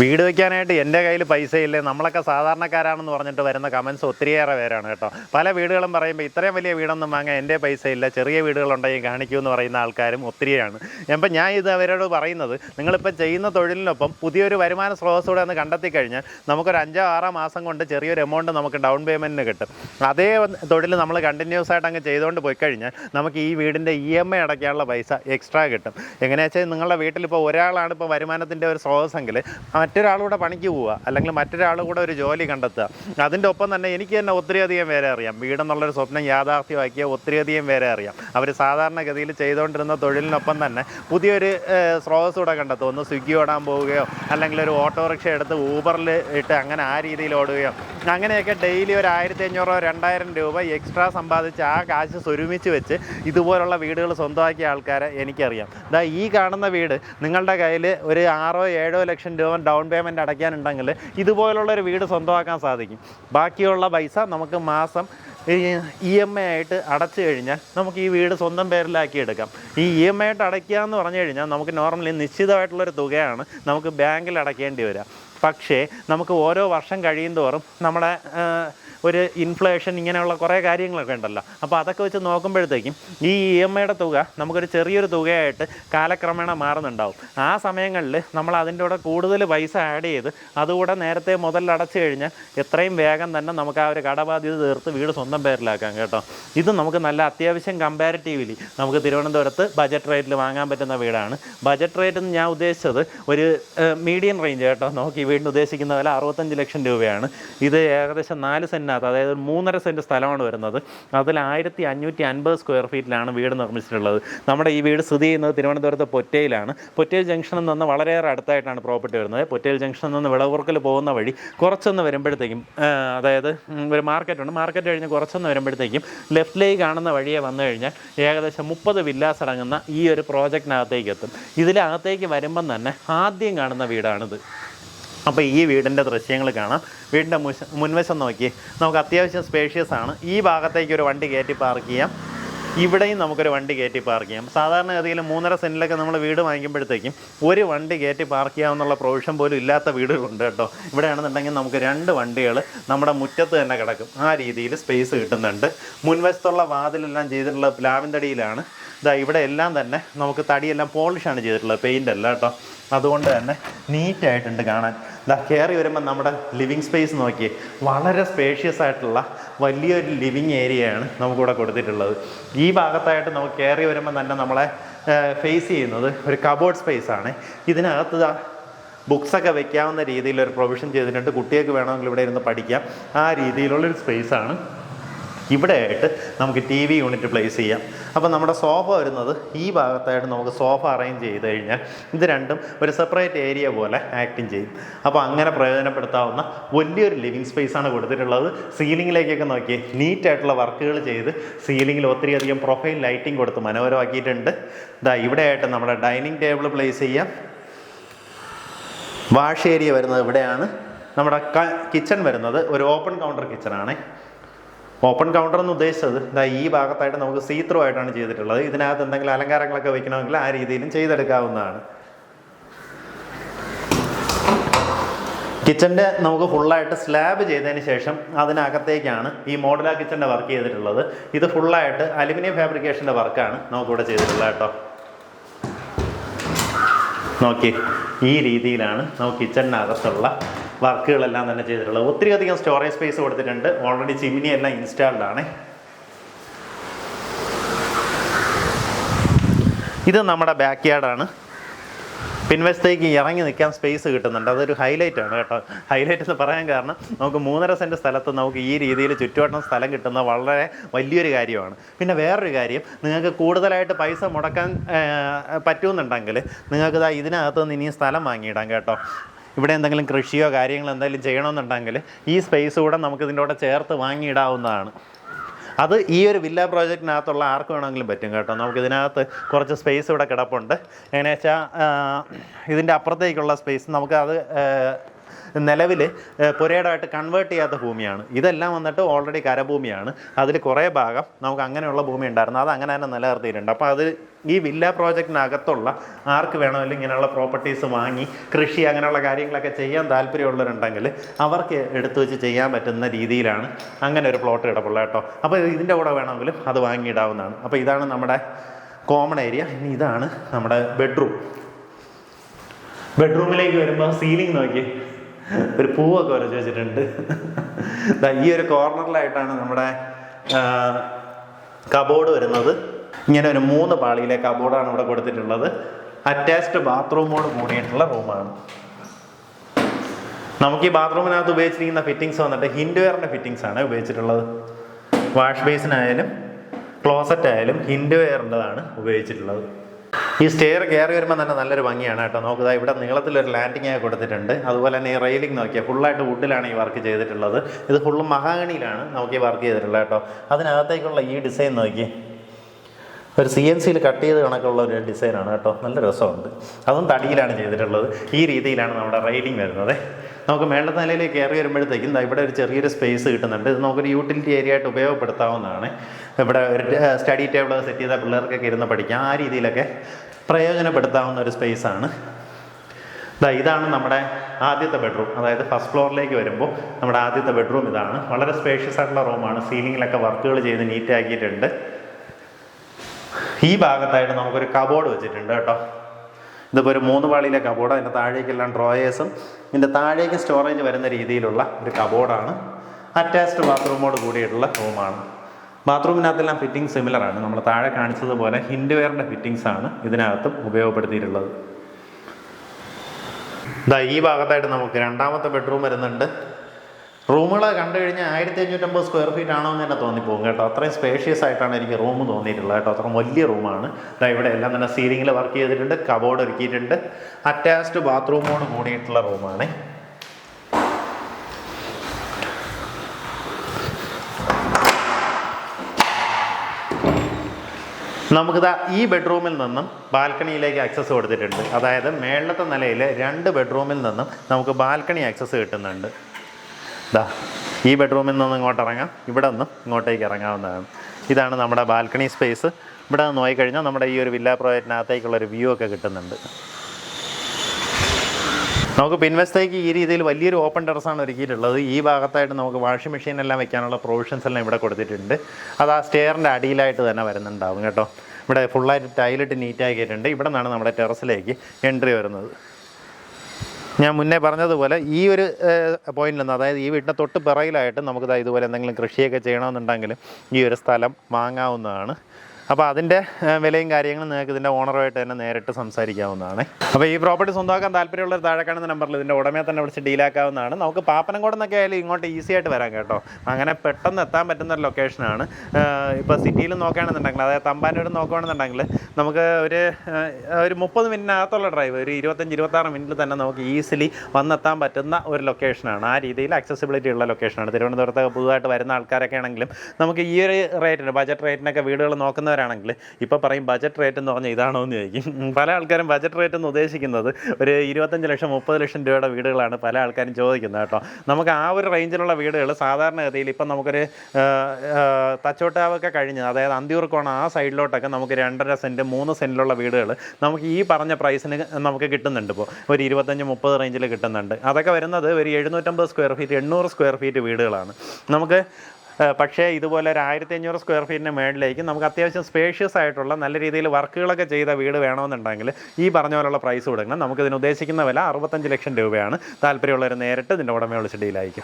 വീട് വെക്കാനായിട്ട് എന്റെ കയ്യിൽ പൈസ ഇല്ലേ നമ്മളൊക്കെ സാധാരണക്കാരാണെന്ന് പറഞ്ഞിട്ട് വരുന്ന കമൻസ് ഒത്തിരിയേറെ പേരാണ് കേട്ടോ. പല വീടുകളും പറയുമ്പോൾ ഇത്രയും വലിയ വീടൊന്നും വാങ്ങാൻ എന്റെ പൈസ ഇല്ല ചെറിയ വീടുകളുണ്ടെങ്കിൽ കാണിക്കൂ എന്ന് പറയുന്ന ആൾക്കാരും ഒത്തിരിയാണ്. അപ്പം ഞാൻ ഇത് അവരോട് പറയുന്നത് നിങ്ങളിപ്പോൾ ചെയ്യുന്ന തൊഴിലിനൊപ്പം പുതിയൊരു വരുമാന സ്രോതസ്സൂടെ ഒന്ന് കണ്ടെത്തി കഴിഞ്ഞാൽ നമുക്കൊരു അഞ്ചോ ആറോ മാസം കൊണ്ട് ചെറിയൊരു എമൗണ്ട് നമുക്ക് ഡൗൺ പേയ്മെന്റിന് കിട്ടും. അതേ തൊഴിൽ നമ്മൾ കണ്ടിന്യൂസ് ആയിട്ട് അങ്ങ് ചെയ്തുകൊണ്ട് പോയി കഴിഞ്ഞാൽ നമുക്ക് ഈ വീടിന്റെ ഇ എം ഐ അടയ്ക്കാനുള്ള പൈസ എക്സ്ട്രാ കിട്ടും. എങ്ങനെയാ വെച്ചാൽ നിങ്ങളുടെ വീട്ടിലിപ്പോൾ ഒരാളാണ് ഇപ്പോൾ വരുമാനത്തിന്റെ ഒരു സ്രോതസ്സെങ്കിൽ മറ്റൊരാളുകൂടെ പണിക്ക് പോവുക അല്ലെങ്കിൽ മറ്റൊരാൾ കൂടെ ഒരു ജോലി കണ്ടെത്തുക. അതിന്റെ ഒപ്പം തന്നെ എനിക്ക് തന്നെ ഒത്തിരിയധികം പേരെ അറിയാം. വീടെന്നുള്ളൊരു സ്വപ്നം യാഥാർത്ഥ്യമാക്കിയ ഒത്തിരിയധികം പേരെ അറിയാം. അവർ സാധാരണഗതിയിൽ ചെയ്തുകൊണ്ടിരുന്ന തൊഴിലിനൊപ്പം തന്നെ പുതിയൊരു സ്രോതസ് കൂടെ കണ്ടെത്തും. ഒന്ന് സ്വിഗ്ഗി ഓടാൻ പോവുകയോ അല്ലെങ്കിൽ ഒരു ഓട്ടോറിക്ഷ എടുത്ത് ഊബറിൽ ഇട്ട് അങ്ങനെ ആ രീതിയിൽ ഓടുകയോ. അങ്ങനെയൊക്കെ ഡെയിലി ഒരു ആയിരത്തി അഞ്ഞൂറോ രണ്ടായിരം രൂപ എക്സ്ട്രാ സമ്പാദിച്ച് ആ കാശ് സ്വരുമിച്ച് വെച്ച് ഇതുപോലുള്ള വീടുകൾ സ്വന്തമാക്കിയ ആൾക്കാരെ എനിക്കറിയാം. ദാ ഈ കാണുന്ന വീട് നിങ്ങളുടെ കയ്യിൽ ഒരു ആറോ ഏഴോ ലക്ഷം രൂപ ഡൗൺ പേയ്മെന്റ് അടയ്ക്കാനുണ്ടെങ്കിൽ ഇതുപോലുള്ള ഒരു വീട് സ്വന്തമാക്കാൻ സാധിക്കും. ബാക്കിയുള്ള പൈസ നമുക്ക് മാസം ഇ എം ഐ ആയിട്ട് അടച്ചു കഴിഞ്ഞാൽ നമുക്ക് ഈ വീട് സ്വന്തം പേരിലാക്കി എടുക്കാം. ഈ ഇ എം ഐ ആയിട്ട് അടയ്ക്കുക എന്ന് പറഞ്ഞു കഴിഞ്ഞാൽ നമുക്ക് നോർമലി നിശ്ചിതമായിട്ടുള്ളൊരു തുകയാണ് നമുക്ക് ബാങ്കിൽ അടയ്ക്കേണ്ടി വരിക. പക്ഷേ നമുക്ക് ഓരോ വർഷം കഴിയും തോറും നമ്മുടെ ഒരു ഇൻഫ്ലേഷൻ ഇങ്ങനെയുള്ള കുറേ കാര്യങ്ങളൊക്കെ ഉണ്ടല്ലോ. അപ്പോൾ അതൊക്കെ വെച്ച് നോക്കുമ്പോഴത്തേക്കും ഈ ഇ എം ഐയുടെ തുക നമുക്കൊരു ചെറിയൊരു തുകയായിട്ട് കാലക്രമേണ മാറുന്നുണ്ടാവും. ആ സമയങ്ങളിൽ നമ്മൾ അതിന്റെ കൂടെ കൂടുതൽ പൈസ ആഡ് ചെയ്ത് അതുകൂടെ നേരത്തെ മുതൽ അടച്ചു കഴിഞ്ഞാൽ എത്രയും വേഗം തന്നെ നമുക്ക് ആ ഒരു കടബാധ്യത തീർത്ത് വീട് സ്വന്തം പേരിലാക്കാം കേട്ടോ. ഇത് നമുക്ക് നല്ല അത്യാവശ്യം കമ്പാരിറ്റീവ്ലി നമുക്ക് തിരുവനന്തപുരത്ത് ബജറ്റ് റേറ്റിൽ വാങ്ങാൻ പറ്റുന്ന വീടാണ്. ബജറ്റ് റേറ്റ് എന്ന് ഞാൻ ഉദ്ദേശിച്ചത് ഒരു മീഡിയം റേഞ്ച് കേട്ടോ. നോക്കി വീടിന് ഉദ്ദേശിക്കുന്ന വില അറുപത്തഞ്ച് ലക്ഷം രൂപയാണ്. ഇത് ഏകദേശം നാല് സെന്റിനകത്ത് അതായത് ഒരു മൂന്നര സെന്റ് സ്ഥലമാണ് വരുന്നത്. അതിൽ ആയിരത്തി അഞ്ഞൂറ്റി അൻപത് സ്ക്വയർ ഫീറ്റിലാണ് വീട് നിർമ്മിച്ചിട്ടുള്ളത്. നമ്മുടെ ഈ വീട് സ്ഥിതി ചെയ്യുന്നത് തിരുവനന്തപുരത്ത് പൊറ്റയിലാണ്. പൊറ്റയിൽ ജംഗ്ഷനിൽ നിന്ന് വളരെയേറെ അടുത്തായിട്ടാണ് പ്രോപ്പർട്ടി വരുന്നത്. പൊറ്റയിൽ ജംഗ്ഷനിൽ നിന്ന് വിളവുറുക്കൽ പോകുന്ന വഴി കുറച്ചൊന്ന് വരുമ്പോഴത്തേക്കും അതായത് ഒരു മാർക്കറ്റുണ്ട് മാർക്കറ്റ് കഴിഞ്ഞ് കുറച്ചൊന്ന് വരുമ്പോഴത്തേക്കും ലെഫ്റ്റിലേക്ക് കാണുന്ന വഴിയെ വന്നു കഴിഞ്ഞാൽ ഏകദേശം മുപ്പത് വില്ലാസ് അടങ്ങുന്ന ഈ ഒരു പ്രോജക്റ്റിനകത്തേക്ക് എത്തും. ഇതിലകത്തേക്ക് വരുമ്പം തന്നെ ആദ്യം കാണുന്ന വീടാണിത്. അപ്പോൾ ഈ വീടിന്റെ ദൃശ്യങ്ങൾ കാണാം. വീടിന്റെ മുൻവശം നോക്കി. നമുക്ക് അത്യാവശ്യം സ്പേഷ്യസ് ആണ്. ഈ ഭാഗത്തേക്ക് ഒരു വണ്ടി കയറ്റി പാർക്ക് ചെയ്യാം. ഇവിടെയും നമുക്കൊരു വണ്ടി കയറ്റി പാർക്ക് ചെയ്യാം. സാധാരണഗതിയിൽ മൂന്നര സെന്റിലൊക്കെ നമ്മൾ വീട് വാങ്ങിക്കുമ്പോഴത്തേക്കും ഒരു വണ്ടി കയറ്റി പാർക്ക് ചെയ്യാമെന്നുള്ള പ്രൊവിഷൻ പോലും ഇല്ലാത്ത വീടുകളുണ്ട് കേട്ടോ. ഇവിടെയാണെന്നുണ്ടെങ്കിൽ നമുക്ക് രണ്ട് വണ്ടികൾ നമ്മുടെ മുറ്റത്ത് തന്നെ കിടക്കും. ആ രീതിയിൽ സ്പേസ് കിട്ടുന്നുണ്ട്. മുൻവശത്തുള്ള വാതിലെല്ലാം ചെയ്തിട്ടുള്ള പ്ലാവിൻതടിയിലാണ്. ഇതാ ഇവിടെ എല്ലാം തന്നെ നമുക്ക് തടിയെല്ലാം പോളിഷാണ് ചെയ്തിട്ടുള്ളത്. പെയിന്റ് അല്ല കേട്ടോ. അതുകൊണ്ട് തന്നെ നീറ്റായിട്ടുണ്ട് കാണാൻ. ഇതാ കയറി വരുമ്പോൾ നമ്മുടെ ലിവിങ് സ്പേസ് നോക്കി വളരെ സ്പേഷ്യസ് ആയിട്ടുള്ള വലിയൊരു ലിവിങ് ഏരിയയാണ് നമുക്കിവിടെ കൊടുത്തിട്ടുള്ളത്. ഭാഗത്തായിട്ട് നമുക്ക് കയറി വരുമ്പോൾ തന്നെ നമ്മളെ ഫേസ് ചെയ്യുന്നത് ഒരു കബോർഡ് സ്പേസ് ആണ്. ഇതിനകത്ത് ബുക്സൊക്കെ വെക്കാവുന്ന രീതിയിൽ ഒരു പ്രൊവിഷൻ ചെയ്തിട്ടുണ്ട്. കുട്ടികൾക്ക് വേണമെങ്കിൽ ഇവിടെ ഇരുന്ന് പഠിക്കാം. ആ രീതിയിലുള്ളൊരു സ്പേസാണ് ഇവിടെ ആയിട്ട് നമുക്ക് ടി വി യൂണിറ്റ് പ്ലേസ് ചെയ്യാം. അപ്പോൾ നമ്മുടെ സോഫ വരുന്നത് ഈ ഭാഗത്തായിട്ട് നമുക്ക് സോഫ അറേഞ്ച് ചെയ്ത് കഴിഞ്ഞാൽ ഇത് രണ്ടും ഒരു സെപ്പറേറ്റ് ഏരിയ പോലെ ആക്ടിങ് ചെയ്യും. അപ്പോൾ അങ്ങനെ പ്രയോജനപ്പെടുത്താവുന്ന വലിയൊരു ലിവിങ് സ്പേസാണ് കൊടുത്തിട്ടുള്ളത്. സീലിങ്ങിലേക്കൊക്കെ നോക്കി നീറ്റായിട്ടുള്ള വർക്കുകൾ ചെയ്ത് സീലിങ്ങിൽ ഒത്തിരിയധികം പ്രൊഫൈൽ ലൈറ്റിംഗ് കൊടുത്ത് മനോഹരമാക്കിയിട്ടുണ്ട്. ഇതാ ഇവിടെ ആയിട്ട് നമ്മുടെ ഡൈനിങ് ടേബിൾ പ്ലേസ് ചെയ്യാം. വാഷ് ഏരിയ വരുന്നത് ഇവിടെയാണ്. നമ്മുടെ കിച്ചൺ വരുന്നത് ഒരു ഓപ്പൺ കൗണ്ടർ കിച്ചണാണ് ഓപ്പൺ കൗണ്ടർ എന്ന് ഉദ്ദേശിച്ചത്. ഇതാ ഈ ഭാഗത്തായിട്ട് നമുക്ക് സീ ത്രൂ ആയിട്ടാണ് ചെയ്തിട്ടുള്ളത്. ഇതിനകത്ത് എന്തെങ്കിലും അലങ്കാരങ്ങളൊക്കെ വെക്കണമെങ്കിൽ ആ രീതിയിലും ചെയ്തെടുക്കാവുന്നതാണ്. കിച്ചന്റെ നമുക്ക് ഫുള്ളായിട്ട് സ്ലാബ് ചെയ്തതിന് ശേഷം അതിനകത്തേക്കാണ് ഈ മോഡലാ കിച്ചന്റെ വർക്ക് ചെയ്തിട്ടുള്ളത്. ഇത് ഫുള്ളായിട്ട് അലുമിനിയം ഫാബ്രിക്കേഷന്റെ വർക്കാണ് നമുക്കിവിടെ ചെയ്തിട്ടുള്ളത് കേട്ടോ. നോക്കി. ഈ രീതിയിലാണ് നമുക്ക് കിച്ചണിനകത്തുള്ള വർക്കുകളെല്ലാം തന്നെ ചെയ്തിട്ടുള്ളത്. ഒത്തിരി അധികം സ്റ്റോറേജ് സ്പേസ് കൊടുത്തിട്ടുണ്ട്. ഓൾറെഡി ചിമ്മിനി എല്ലാം ഇൻസ്റ്റാൾഡ് ആണ്. ഇത് നമ്മുടെ ബാക്ക് യാർഡാണ് പിൻവശത്തേക്ക് ഇറങ്ങി നിൽക്കാൻ സ്പേസ് കിട്ടുന്നുണ്ട്. അതൊരു ഹൈലൈറ്റ് ആണ് കേട്ടോ. ഹൈലൈറ്റ് എന്ന് പറയാൻ കാരണം നമുക്ക് മൂന്നര സെന്റ് സ്ഥലത്ത് നമുക്ക് ഈ രീതിയിൽ ചുറ്റുവട്ടം സ്ഥലം കിട്ടുന്ന വളരെ വലിയൊരു കാര്യമാണ്. പിന്നെ വേറൊരു കാര്യം നിങ്ങൾക്ക് കൂടുതലായിട്ട് പൈസ മുടക്കാൻ പറ്റുമെന്നുണ്ടെങ്കിൽ നിങ്ങൾക്ക് ഇതാ ഇതിനകത്ത് നിന്ന് ഇനിയും സ്ഥലം വാങ്ങിയിടാം കേട്ടോ. ഇവിടെ എന്തെങ്കിലും കൃഷിയോ കാര്യങ്ങളോ എന്തെങ്കിലും ചെയ്യണമെന്നുണ്ടെങ്കിൽ ഈ സ്പേസ് കൂടെ നമുക്ക് ഇതിന്റെ കൂടെ ചേർത്ത് വാങ്ങിയിടാവുന്നതാണ്. അത് ഈ ഒരു വില്ല പ്രോജക്റ്റിനകത്തുള്ള ആർക്ക് വേണമെങ്കിലും പറ്റും കേട്ടോ. നമുക്ക് ഇതിനകത്ത് കുറച്ച് സ്പേസ് ഇവിടെ കിടപ്പുണ്ട്. എങ്ങനെയാ വെച്ചാൽ ഇതിന്റെ അപ്പുറത്തേക്കുള്ള സ്പേസ് നമുക്ക് അത് നിലവിൽ പുരയിടമായിട്ട് കൺവേർട്ട് ചെയ്യാത്ത ഭൂമിയാണ്. ഇതെല്ലാം വന്നിട്ട് ഓൾറെഡി കരഭൂമിയാണ്. അതിൽ കുറേ ഭാഗം നമുക്ക് അങ്ങനെയുള്ള ഭൂമി ഉണ്ടായിരുന്നു. അത് അങ്ങനെ തന്നെ നിലനിർത്തിയിട്ടുണ്ട്. അപ്പോൾ അത് ഈ വില്ല പ്രോജക്റ്റിനകത്തുള്ള ആർക്ക് വേണമെങ്കിലും ഇങ്ങനെയുള്ള പ്രോപ്പർട്ടീസ് വാങ്ങി കൃഷി അങ്ങനെയുള്ള കാര്യങ്ങളൊക്കെ ചെയ്യാൻ താല്പര്യമുള്ളവരുണ്ടെങ്കിൽ അവർക്ക് എടുത്തു വെച്ച് ചെയ്യാൻ പറ്റുന്ന രീതിയിലാണ് അങ്ങനെ ഒരു പ്ലോട്ട് കിടപ്പുള്ള കേട്ടോ. അപ്പോൾ ഇതിന്റെ കൂടെ വേണമെങ്കിലും അത് വാങ്ങിയിടാവുന്നതാണ്. അപ്പോൾ ഇതാണ് നമ്മുടെ കോമൺ ഏരിയ ഇനി ഇതാണ് നമ്മുടെ ബെഡ്റൂം ബെഡ്റൂമിലേക്ക് വരുമ്പോൾ സീലിംഗ് നോക്കി ഒരു പൂവൊക്കെ വരച്ച് വെച്ചിട്ടുണ്ട്. ഈ ഒരു കോർണറിലായിട്ടാണ് നമ്മുടെ കബോർഡ് വരുന്നത്. ഇങ്ങനെ ഒരു മൂന്ന് പാളിയിലെ കബോർഡാണ് ഇവിടെ കൊടുത്തിട്ടുള്ളത്. അറ്റാച്ച്ഡ് ബാത്റൂമോട് കൂടിയിട്ടുള്ള റൂമാണ്. നമുക്ക് ഈ ബാത്റൂമിനകത്ത് ഉപയോഗിച്ചിരിക്കുന്ന ഫിറ്റിങ്സ് വന്നിട്ട് ഹിൻഡ്വെയറിന്റെ ഫിറ്റിങ്സ് ആണ് ഉപയോഗിച്ചിട്ടുള്ളത്. വാഷ് ബേസിനായാലും ക്ലോസറ്റ് ആയാലും ഹിൻഡ്വെയറിന്റെതാണ് ഉപയോഗിച്ചിട്ടുള്ളത്. ഈ സ്റ്റെയർ കയറി വരുമ്പോൾ തന്നെ നല്ലൊരു ഭംഗിയാണ് കേട്ടോ. നോക്കുക ഇവിടെ നീളത്തിലൊരു ലാൻഡിംഗ് ആയി കൊടുത്തിട്ടുണ്ട്. അതുപോലെ തന്നെ ഈ റെയിലിംഗ് നോക്കിയാൽ ഫുള്ളായിട്ട് വുഡിലാണ് ഈ വർക്ക് ചെയ്തിട്ടുള്ളത്. ഇത് ഫുള്ളും മഹാഗണിയിലാണ് നമുക്ക് ഈ വർക്ക് ചെയ്തിട്ടുള്ളത് കേട്ടോ. അതിനകത്തേക്കുള്ള ഈ ഡിസൈൻ നോക്കി. ഒരു സി എൻ സിയിൽ കട്ട് ചെയ്ത് കണക്കുള്ള ഒരു ഡിസൈനാണ് കേട്ടോ. നല്ല രസമുണ്ട്. അതും തടിയിലാണ് ചെയ്തിട്ടുള്ളത്. ഈ രീതിയിലാണ് നമ്മുടെ റെയിലിംഗ് വരുന്നത്. നമുക്ക് മേളത്തെ നിലയിലേക്ക് കയറി വരുമ്പോഴത്തേക്കും ഇവിടെ ഒരു ചെറിയൊരു സ്പേസ് കിട്ടുന്നുണ്ട്. ഇത് നമുക്കൊരു യൂട്ടിലിറ്റി ഏരിയ ആയിട്ട് ഉപയോഗപ്പെടുത്താവുന്നതാണ്. ഇവിടെ ഒരു സ്റ്റഡി ടേബിൾ സെറ്റ് ചെയ്ത പിള്ളേർക്കൊക്കെ ഇരുന്ന് പഠിക്കാം. ആ രീതിയിലൊക്കെ പ്രയോജനപ്പെടുത്താവുന്ന ഒരു സ്പേസാണ് ദാ ഇതാണ് നമ്മുടെ ആദ്യത്തെ ബെഡ്റൂം അതായത് ഫസ്റ്റ് ഫ്ലോറിലേക്ക് വരുമ്പോൾ നമ്മുടെ ആദ്യത്തെ ബെഡ്റൂം ഇതാണ്. വളരെ സ്പേഷ്യസ് ആയിട്ടുള്ള റൂമാണ് സീലിങ്ങിലൊക്കെ വർക്കുകൾ ചെയ്ത് നീറ്റാക്കിയിട്ടുണ്ട് ഈ ഭാഗത്തായിട്ട് നമുക്കൊരു കബോർഡ് വെച്ചിട്ടുണ്ട് കേട്ടോ. ഇതിപ്പോൾ ഒരു മൂന്ന് പാളിയിലെ കബോർഡ് അതിന്റെ താഴേക്കെല്ലാം ഡ്രോയേഴ്സും ഇതിന്റെ താഴേക്ക് സ്റ്റോറേജ് വരുന്ന രീതിയിലുള്ള ഒരു കബോർഡാണ് അറ്റാച്ച്ഡ് ബാത്റൂമോട് കൂടിയിട്ടുള്ള റൂമാണ് ബാത്റൂമിനകത്തെല്ലാം ഫിറ്റിംഗ് സിമിലറാണ് നമ്മൾ താഴെ കാണിച്ചതുപോലെ ഹിൻഡ്വെയറിന്റെ ഫിറ്റിംഗ്സ് ആണ് ഇതിനകത്തും ഉപയോഗപ്പെടുത്തിയിട്ടുള്ളത്. ഇതാ ഈ ഭാഗത്തായിട്ട് നമുക്ക് രണ്ടാമത്തെ ബെഡ്റൂം വരുന്നുണ്ട്. റൂമുകൾ കണ്ടു കഴിഞ്ഞാൽ ആയിരത്തി അഞ്ഞൂറ്റമ്പത് സ്ക്വയർ ഫീറ്റ് ആണോ എന്ന് തന്നെ തോന്നിപ്പോകും കേട്ടോ. അത്രയും സ്പേഷ്യസ് ആയിട്ടാണ് എനിക്ക് റൂം തോന്നിയിട്ടുള്ളത് കേട്ടോ. അത്ര വലിയ റൂമാണ് ദാ ഇവിടെ എല്ലാം തന്നെ സീലിങ്ങിൽ വർക്ക് ചെയ്തിട്ടുണ്ട് കബോർഡ് ഒരുക്കിയിട്ടുണ്ട്. അറ്റാച്ച്ഡ് ബാത്റൂമോട് കൂടിയിട്ടുള്ള റൂമാണ് നമുക്കിതാ ഈ ബെഡ്റൂമിൽ നിന്നും ബാൽക്കണിയിലേക്ക് ആക്സസ് കൊടുത്തിട്ടുണ്ട്. അതായത് മേളത്തെ നിലയിൽ രണ്ട് ബെഡ്റൂമിൽ നിന്നും നമുക്ക് ബാൽക്കണി ആക്സസ് കിട്ടുന്നുണ്ട്. ഇതാ ഈ ബെഡ്റൂമിൽ നിന്ന് ഇങ്ങോട്ട് ഇറങ്ങാം. ഇവിടെ നിന്നും ഇങ്ങോട്ടേക്ക് ഇറങ്ങാവുന്നതാണ്. ഇതാണ് നമ്മുടെ ബാൽക്കണി സ്പേസ് ഇവിടെ നിന്ന് നോക്കിക്കഴിഞ്ഞാൽ നമ്മുടെ ഈ ഒരു വില്ലാ പ്രോജക്റ്റിനകത്തേക്കുള്ള ഒരു വ്യൂ ഒക്കെ കിട്ടുന്നുണ്ട്. നമുക്ക് പിൻവശത്തേക്ക് ഈ രീതിയിൽ വലിയൊരു ഓപ്പൺ ടെറസാണ് ഒരുക്കിയിട്ടുള്ളത്. ഈ ഭാഗത്തായിട്ട് നമുക്ക് വാഷിംഗ് മെഷീൻ എല്ലാം വെക്കാനുള്ള പ്രൊവിഷൻസ് എല്ലാം ഇവിടെ കൊടുത്തിട്ടുണ്ട്. അത് ആ സ്റ്റെയറിന്റെ അടിയിലായിട്ട് തന്നെ വരുന്നുണ്ടാവും കേട്ടോ. ഇവിടെ ഫുള്ളായിട്ട് ടൈലിട്ട് നീറ്റാക്കിയിട്ടുണ്ട് ഇവിടെ നിന്നാണ് നമ്മുടെ ടെറസിലേക്ക് എൻട്രി വരുന്നത്. ഞാൻ മുന്നേ പറഞ്ഞതുപോലെ ഈ ഒരു പോയിന്റിൽ നിന്ന് അതായത് ഈ വീടിന്റെ തൊട്ട് പിറയിലായിട്ട് നമുക്ക് ഇതുപോലെ എന്തെങ്കിലും കൃഷിയൊക്കെ ചെയ്യണമെന്നുണ്ടെങ്കിൽ ഈ ഒരു സ്ഥലം വാങ്ങാവുന്നതാണ്. അപ്പോൾ അതിന്റെ വിലയും കാര്യങ്ങളും നിങ്ങൾക്ക് ഇതിന്റെ ഓണറുമായിട്ട് തന്നെ നേരിട്ട് സംസാരിക്കാവുന്നതാണ്. അപ്പോൾ ഈ പ്രോപ്പർട്ടി സ്വന്തമാക്കാൻ താല്പര്യമുള്ള താഴെ കാണുന്ന നമ്പറിൽ ഇതിന്റെ ഉടമയെ തന്നെ വിളിച്ച് ഡീലാക്കാവുന്നതാണ് നമുക്ക് പാപ്പനംകോട് നിന്നൊക്കെ ആയാലും ഇങ്ങോട്ട് ഈസി ആയിട്ട് വരാം കേട്ടോ. അങ്ങനെ പെട്ടെന്ന് എത്താൻ പറ്റുന്ന ഒരു ലൊക്കേഷനാണ് ഇപ്പോൾ സിറ്റിയിൽ നോക്കുകയാണെന്നുണ്ടെങ്കിൽ അതായത് തമ്പാനൂർ നോക്കുകയാണെന്നുണ്ടെങ്കിൽ നമുക്ക് ഒരു ഒരു മുപ്പത് മിനിറ്റിനകത്തുള്ള ഡ്രൈവ് ഒരു ഇരുപത്തഞ്ച് ഇരുപത്താറ് മിനിറ്റിൽ തന്നെ നമുക്ക് ഈസിലി വന്നെത്താൻ പറ്റുന്ന ഒരു ലൊക്കേഷനാണ് ആ രീതിയിൽ അക്സസിബിലിറ്റി ഉള്ള ലൊക്കേഷനാണ് തിരുവനന്തപുരത്ത് പുതുതായിട്ട് വരുന്ന ആൾക്കാരൊക്കെ ആണെങ്കിലും നമുക്ക് ഈ ഒരു റേറ്റിന് ബജറ്റ് റേറ്റിനൊക്കെ വീടുകൾ നോക്കുന്നവരാണെങ്കിൽ ഇപ്പോൾ പറയും ബജറ്റ് റേറ്റ് എന്ന് പറഞ്ഞാൽ ഇതാണോ എന്ന് ചോദിക്കും. പല ആൾക്കാരും ബജറ്റ് റേറ്റ് എന്ന് ഉദ്ദേശിക്കുന്നത് ഒരു ഇരുപത്തഞ്ച് ലക്ഷം മുപ്പത് ലക്ഷം രൂപയുടെ വീടുകളാണ് പല ആൾക്കാരും ചോദിക്കുന്നത് കേട്ടോ. നമുക്ക് ആ ഒരു റേഞ്ചിലുള്ള വീടുകൾ സാധാരണഗതിയിൽ ഇപ്പം നമുക്കൊരു തച്ചോട്ടാവൊക്കെ കഴിഞ്ഞ് അതായത് അന്തിയൂർക്കോണം ആ സൈഡിലോട്ടൊക്കെ നമുക്ക് രണ്ടര സെന്റ് മൂന്ന് സെന്റിലുള്ള വീടുകൾ നമുക്ക് ഈ പറഞ്ഞ പ്രൈസിന് നമുക്ക് കിട്ടുന്നുണ്ട് ഇപ്പോൾ ഒരു ഇരുപത്തഞ്ച് മുപ്പത് റേഞ്ചിൽ കിട്ടുന്നുണ്ട്. അതൊക്കെ വരുന്നത് ഒരു എഴുന്നൂറ്റമ്പത് സ്ക്വയർ ഫീറ്റ് എണ്ണൂറ് സ്ക്വയർ ഫീറ്റ് വീടുകളാണ്. നമുക്ക് പക്ഷേ ഇതുപോലെ ഒരു ആയിരത്തി അഞ്ഞൂറ് സ്ക്വയർ ഫീറ്റിന് മേളിലേക്ക് നമുക്ക് അത്യാവശ്യം സ്പേഷ്യസ് ആയിട്ടുള്ള നല്ല രീതിയിൽ വർക്കുകളൊക്കെ ചെയ്ത വീട് വേണമെന്നുണ്ടെങ്കിൽ ഈ പറഞ്ഞ പോലുള്ള പ്രൈസ് കൊടുക്കണം. നമുക്ക് ഇതിന് ഉദ്ദേശിക്കുന്ന വില അറുപത്തഞ്ച് ലക്ഷം രൂപയാണ്. താല്പര്യമുള്ളവർ നേരിട്ട് ഇതിന്റെ ഉടമയെ വിളിച്ച് ഡീലായിരിക്കും